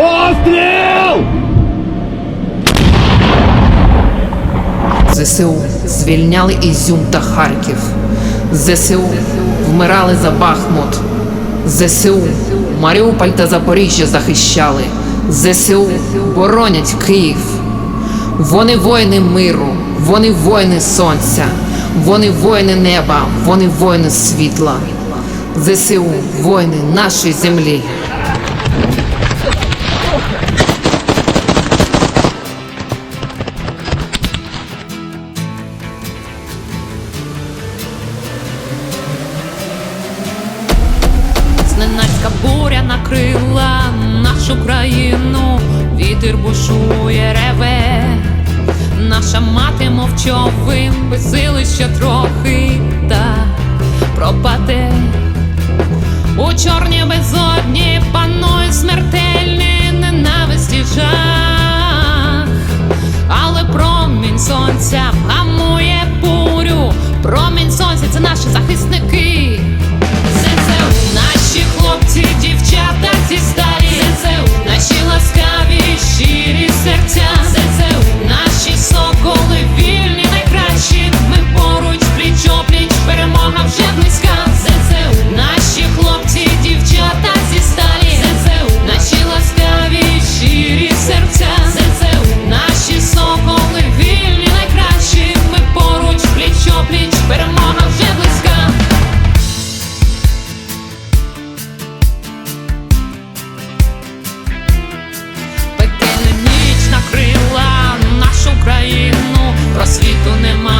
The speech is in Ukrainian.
Постріл! ЗСУ звільняли Ізюм та Харків. ЗСУ вмирали за Бахмут. ЗСУ Маріуполь та Запоріжжя захищали. ЗСУ боронять Київ. Вони воїни миру, вони воїни сонця, вони воїни неба, вони воїни світла. ЗСУ воїни нашої землі. Зненацька буря накрила нашу країну, вітер бушує реве, наша мати мовчовим, безсилища трохи та пропаде. У чорній безодні панує смертельний ненависті жах, але промінь сонця гамує бурю, промінь сонця це наші захисники. Просвіту нема